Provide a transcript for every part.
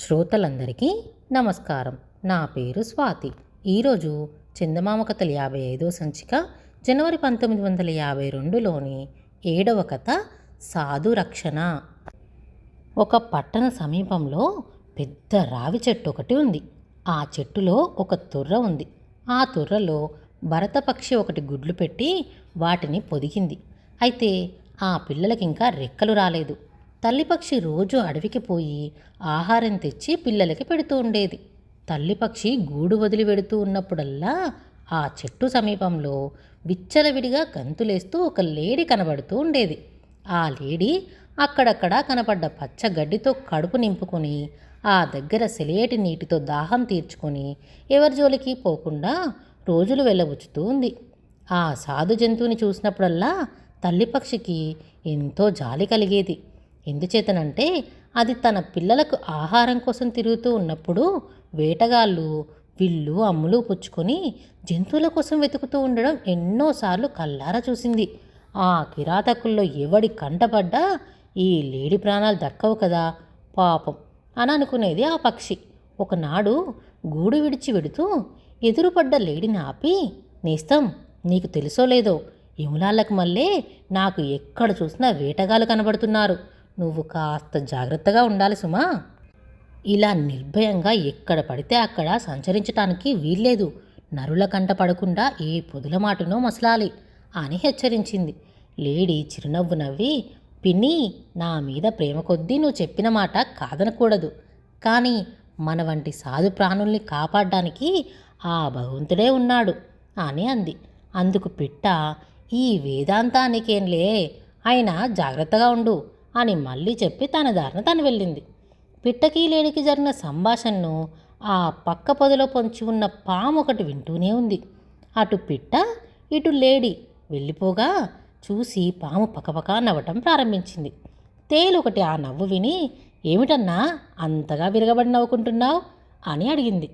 శ్రోతలందరికీ నమస్కారం. నా పేరు స్వాతి. ఈరోజు చందమామ కథలు యాభై ఐదో సంచిక జనవరి పంతొమ్మిది వందల యాభై రెండులోని ఏడవ కథ సాధు రక్షణ. ఒక పట్టణ సమీపంలో పెద్ద రావి చెట్టు ఒకటి ఉంది. ఆ చెట్టులో ఒక తుర్ర ఉంది. ఆ తుర్రలో భరతపక్షి ఒకటి గుడ్లు పెట్టి వాటిని పొదిగింది. అయితే ఆ పిల్లలకి ఇంకా రెక్కలు రాలేదు. తల్లిపక్షి రోజు అడవికి పోయి ఆహారం తెచ్చి పిల్లలకి పెడుతూ ఉండేది. తల్లిపక్షి గూడు వదిలి వెడుతూ ఉన్నప్పుడల్లా ఆ చెట్టు సమీపంలో విచ్చలవిడిగా గంతులేస్తూ ఒక లేడీ కనబడుతూ ఉండేది. ఆ లేడీ అక్కడక్కడ కనపడ్డ పచ్చ గడ్డితో కడుపు నింపుకొని ఆ దగ్గర సెలేటి నీటితో దాహం తీర్చుకొని ఎవరి జోలికి పోకుండా రోజులు వెళ్ళబుచ్చుతూ ఉంది. ఆ సాధు జంతువుని చూసినప్పుడల్లా తల్లిపక్షికి ఎంతో జాలి కలిగేది. ఎందుచేతనంటే అది తన పిల్లలకు ఆహారం కోసం తిరుగుతూ ఉన్నప్పుడు వేటగాళ్ళు విల్లు అమ్ములు పుచ్చుకొని జంతువుల కోసం వెతుకుతూ ఉండడం ఎన్నోసార్లు కల్లారా చూసింది. ఆ కిరాతకుల్లో ఎవడి కంటపడ్డా ఈ లేడి ప్రాణాలు దక్కవు కదా పాపం అని అనుకునేది ఆ పక్షి. ఒకనాడు గూడు విడిచి వెడుతూ ఎదురుపడ్డ లేడిని ఆపి నేస్తం నీకు తెలుసో లేదో యములాళ్ళకు మళ్ళీ నాకు ఎక్కడ చూసినా వేటగాళ్ళు కనబడుతున్నారు. నువ్వు కాస్త జాగ్రత్తగా ఉండాలి సుమా. ఇలా నిర్భయంగా ఎక్కడ పడితే అక్కడ సంచరించటానికి వీల్లేదు. నరుల కంట పడకుండా ఏ పొదుల మాటనో మసలాలి అని హెచ్చరించింది. లేడీ చిరునవ్వు నవ్వి పిన్ని నా మీద ప్రేమ కొద్దీ నువ్వు చెప్పిన మాట కాదనకూడదు. కానీ మన వంటి సాధు ప్రాణుల్ని కాపాడడానికి ఆ భగవంతుడే ఉన్నాడు అని అంది. అందుకు పిట్ట ఈ వేదాంతానికేంలే అయినా జాగ్రత్తగా ఉండు. అని మళ్ళీ చెప్పి తన దారిన తను వెళ్ళింది. పిట్టకి లేడికి జరిగిన సంభాషణను ఆ పక్క పొదలో పొంచి ఉన్న పాము ఒకటి వింటూనే ఉంది. అటు పిట్ట ఇటు లేడి వెళ్ళిపోగా చూసి పాము పకపక నవ్వటం ప్రారంభించింది. తేలు ఒకటి ఆ నవ్వు విని ఏమిటన్నా అంతగా విరగబడి నవ్వుకుంటున్నావు? అని అడిగింది.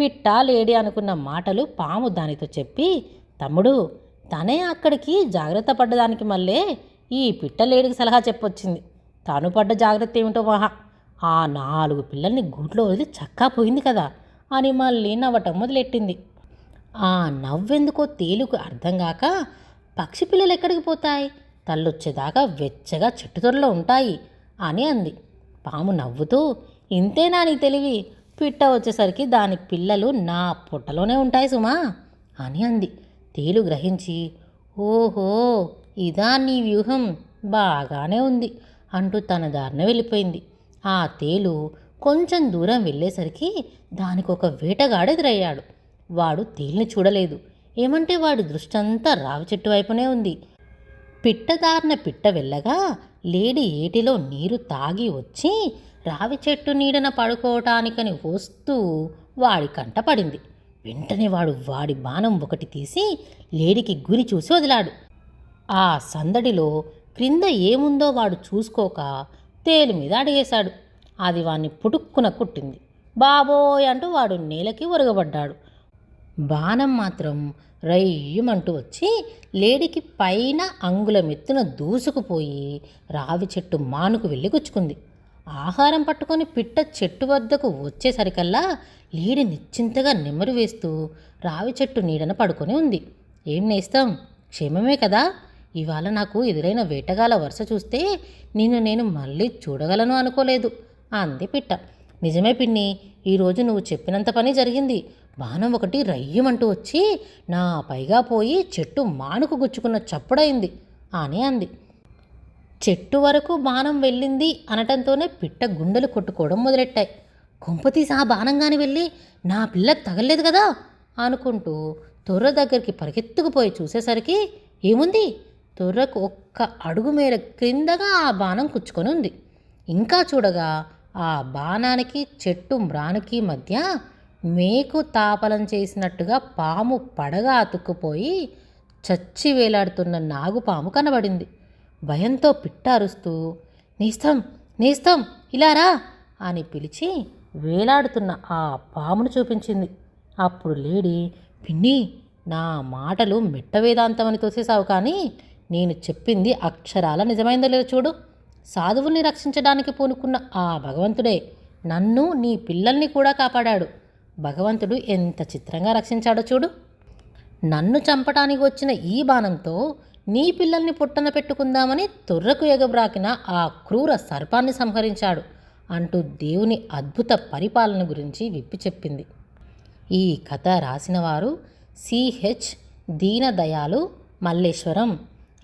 పిట్ట లేడి అనుకున్న మాటలు పాము దానితో చెప్పి తమ్ముడు తనే అక్కడికి జాగ్రత్త పడ్డదానికి మళ్ళీ ఈ పిట్టలేడికి సలహా చెప్పొచ్చింది. తాను పడ్డ జాగ్రత్త ఏమిటో మహా. ఆ నాలుగు పిల్లల్ని గూట్లో వదిలి చక్కా పోయింది కదా అని మళ్ళీ నవ్వటం మొదలెట్టింది. ఆ నవ్వెందుకో తేలుకు అర్థం కాక పక్షి పిల్లలు ఎక్కడికి పోతాయి? తల్లొచ్చేదాకా వెచ్చగా చెట్టుదొరలో ఉంటాయి అని అంది. పాము నవ్వుతూ ఇంతేనా నీ తెలివి? పిట్ట వచ్చేసరికి దాని పిల్లలు నా పుట్టలోనే ఉంటాయి సుమా అని అంది. తేలు గ్రహించి ఓహో! ఇదా నీ వ్యూహం. బాగానే ఉంది అంటూ తన దారిన వెళ్ళిపోయింది. ఆ తేలు కొంచెం దూరం వెళ్ళేసరికి దానికి ఒక వేటగాడు ఎదురయ్యాడు. వాడు తేలిని చూడలేదు. ఏమంటే వాడి దృష్టంతా రావి చెట్టు వైపునే ఉంది. పిట్టదారిన పిట్ట వెళ్ళగా లేడి ఏటిలో నీరు తాగి వచ్చి రావి చెట్టు నీడన పడుకోవటానికని వస్తూ వాడి కంట పడింది. వెంటనే వాడు వాడి బాణం ఒకటి తీసి లేడికి గురి చూసి వదిలాడు. ఆ సందడిలో క్రింద ఏముందో వాడు చూసుకోక తేలు మీద అడిగేశాడు. అది వాణ్ణి పుటుక్కున కుట్టింది. బాబోయ్ అంటూ వాడు నేలకి ఒరగబడ్డాడు. బాణం మాత్రం రయ్యమంటూ వచ్చి లేడికి పైన అంగుళమెత్తున దూసుకుపోయి రావి చెట్టు మానుకు వెళ్ళి గుచ్చుకుంది. ఆహారం పట్టుకొని పిట్ట చెట్టు వద్దకు వచ్చేసరికల్లా లేడి నిశ్చింతగా నెమరు వేస్తూ రావి చెట్టు నీడన పడుకొని ఉంది. ఏం నేస్తాం? క్షేమమే కదా? ఇవాళ నాకు ఎదురైన వేటగాల వరుస చూస్తే నిన్ను నేను మళ్ళీ చూడగలను అనుకోలేదు అంది పిట్ట. నిజమే పిన్ని ఈరోజు నువ్వు చెప్పినంత పని జరిగింది. బాణం ఒకటి రయ్యమంటూ వచ్చి నా పైగా పోయి చెట్టు మానుకు గుచ్చుకున్న చప్పుడైంది అని అంది. చెట్టు వరకు బాణం వెళ్ళింది అనటంతోనే పిట్ట గుండెలు కొట్టుకోవడం మొదలెట్టాయి. కొంపతీసి ఆ బాణంగాని వెళ్ళి నా పిల్లకు తగలేదు కదా అనుకుంటూ తొర్ర దగ్గరికి పరిగెత్తుకుపోయి చూసేసరికి ఏముంది? తొర్రకు ఒక్క అడుగు మేర క్రిందగా ఆ బాణం కుచ్చుకొని ఉంది. ఇంకా చూడగా ఆ బాణానికి చెట్టు మ్రానికి మధ్య మేకు తాపలం చేసినట్టుగా పాము పడగా అతుక్కుపోయి చచ్చి వేలాడుతున్న నాగుపాము కనబడింది. భయంతో పిట్ట అరుస్తూ నీస్తం ఇలారా అని పిలిచి వేలాడుతున్న ఆ పామును చూపించింది. అప్పుడు లేడీ పిన్ని నా మాటలు మెట్ట వేదాంతం అని తోసేసావు కానీ నేను చెప్పింది అక్షరాల నిజమైందో లేదో చూడు. సాధువుల్ని రక్షించడానికి పూనుకున్న ఆ భగవంతుడే నన్ను నీ పిల్లల్ని కూడా కాపాడాడు. భగవంతుడు ఎంత చిత్రంగా రక్షించాడో చూడు. నన్ను చంపటానికి వచ్చిన ఈ బాణంతో నీ పిల్లల్ని పుట్టన పెట్టుకుందామని తొర్రకు ఎగబ్రాకిన ఆ క్రూర సర్పాన్ని సంహరించాడు అంటూ దేవుని అద్భుత పరిపాలన గురించి విప్పి చెప్పింది. ఈ కథ రాసినవారు సిహెచ్ దీనదయాలు మల్లేశ్వరం.